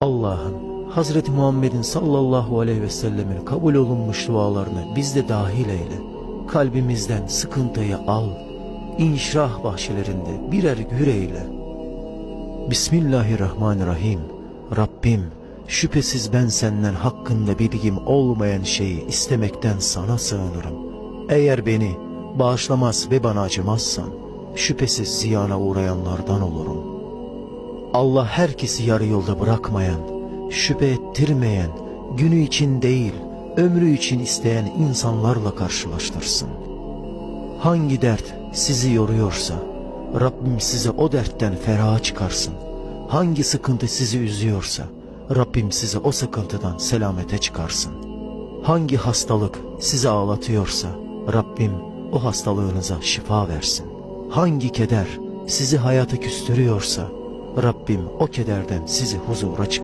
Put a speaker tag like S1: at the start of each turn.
S1: Allah'ım Hazreti Muhammed'in sallallahu aleyhi ve sellemin kabul olunmuş dualarını biz de dahil eyle. Kalbimizden sıkıntıyı al. İnşirah bahçelerinde birer gür eyle. Bismillahirrahmanirrahim. Rabbim şüphesiz ben senden hakkında bilgim olmayan şeyi istemekten sana sığınırım. Eğer beni bağışlamaz ve bana acımazsan şüphesiz ziyana uğrayanlardan olurum. Allah herkesi yarı yolda bırakmayan, şüphe ettirmeyen, günü için değil, ömrü için isteyen insanlarla karşılaştırsın. Hangi dert sizi yoruyorsa, Rabbim size o dertten feraha çıkarsın. Hangi sıkıntı sizi üzüyorsa, Rabbim size o sıkıntıdan selamete çıkarsın. Hangi hastalık sizi ağlatıyorsa, Rabbim o hastalığınıza şifa versin. Hangi keder sizi hayata küstürüyorsa, Rabbim o kederden sizi huzura çıkarsın.